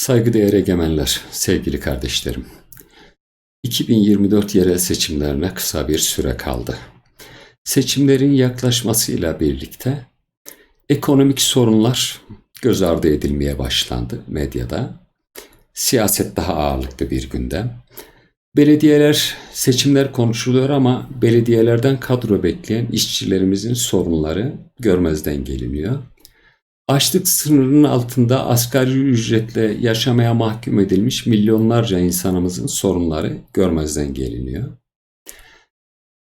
Saygıdeğer egemenler, sevgili kardeşlerim. 2024 yerel seçimlerine kısa bir süre kaldı. Seçimlerin yaklaşmasıyla birlikte ekonomik sorunlar göz ardı edilmeye başlandı medyada. Siyaset daha ağırlıklı bir gündem. Belediyeler seçimler konuşuluyor ama belediyelerden kadro bekleyen işçilerimizin sorunları görmezden geliniyor. Açlık sınırının altında asgari ücretle yaşamaya mahkum edilmiş milyonlarca insanımızın sorunları görmezden geliniyor.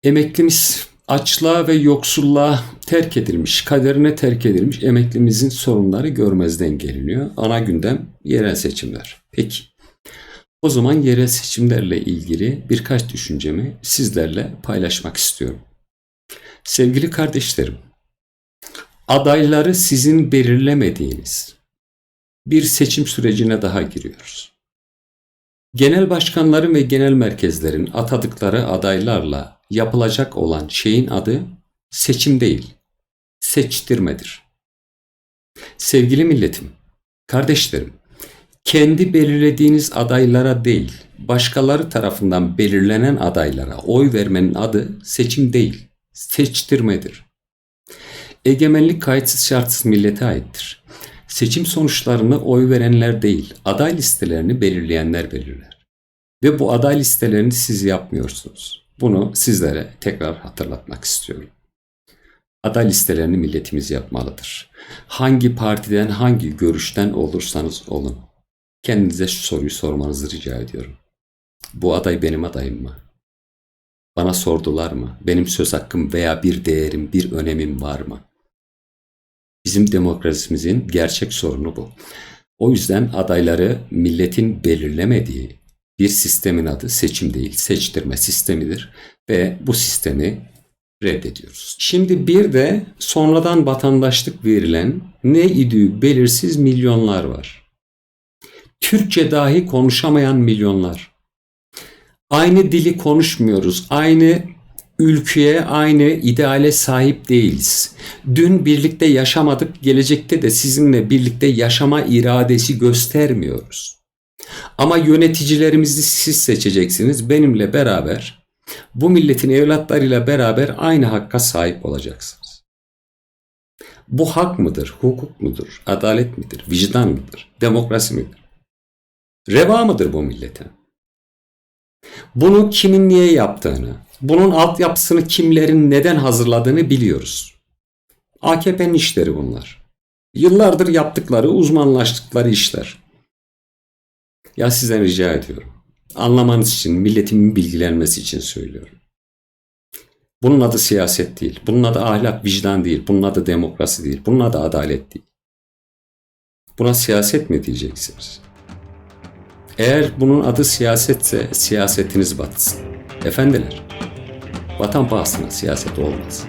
Emeklimiz açlığa ve yoksulluğa terk edilmiş, kaderine terk edilmiş emeklimizin sorunları görmezden geliniyor. Ana gündem yerel seçimler. Peki. O zaman yerel seçimlerle ilgili birkaç düşüncemi sizlerle paylaşmak istiyorum. Sevgili kardeşlerim, adayları sizin belirlemediğiniz bir seçim sürecine daha giriyoruz. Genel başkanların ve genel merkezlerin atadıkları adaylarla yapılacak olan şeyin adı seçim değil, seçtirmedir. Sevgili milletim, kardeşlerim, kendi belirlediğiniz adaylara değil, başkaları tarafından belirlenen adaylara oy vermenin adı seçim değil, seçtirmedir. Egemenlik kayıtsız şartsız millete aittir. Seçim sonuçlarını oy verenler değil, aday listelerini belirleyenler belirler. Ve bu aday listelerini siz yapmıyorsunuz. Bunu sizlere tekrar hatırlatmak istiyorum. Aday listelerini milletimiz yapmalıdır. Hangi partiden, hangi görüşten olursanız olun. Kendinize şu soruyu sormanızı rica ediyorum. Bu aday benim adayım mı? Bana sordular mı? Benim söz hakkım veya bir değerim, bir önemim var mı? Bizim demokrasimizin gerçek sorunu bu. O yüzden adayları milletin belirlemediği bir sistemin adı seçim değil, seçtirme sistemidir ve bu sistemi reddediyoruz. Şimdi bir de sonradan vatandaşlık verilen ne idüğü belirsiz milyonlar var. Türkçe dahi konuşamayan milyonlar. Aynı dili konuşmuyoruz. Aynı ülkeye, aynı ideale sahip değiliz. Dün birlikte yaşamadık, gelecekte de sizinle birlikte yaşama iradesi göstermiyoruz. Ama yöneticilerimizi siz seçeceksiniz. Benimle beraber bu milletin evlatlarıyla beraber aynı hakka sahip olacaksınız. Bu hak mıdır, hukuk mudur, adalet midir, vicdan mıdır, demokrasi midir? Reva mıdır bu millete? Bunu kimin niye yaptığını, bunun altyapısını kimlerin neden hazırladığını biliyoruz. AKP'nin işleri bunlar. Yıllardır yaptıkları, uzmanlaştıkları işler. Ya sizden rica ediyorum. Anlamanız için, milletimin bilgilenmesi için söylüyorum. Bunun adı siyaset değil. Bunun adı ahlak, vicdan değil. Bunun adı demokrasi değil. Bunun adı adalet değil. Buna siyaset mi diyeceksiniz? Eğer bunun adı siyasetse siyasetiniz batsın. Efendiler, vatan pahasına siyaset olmaz.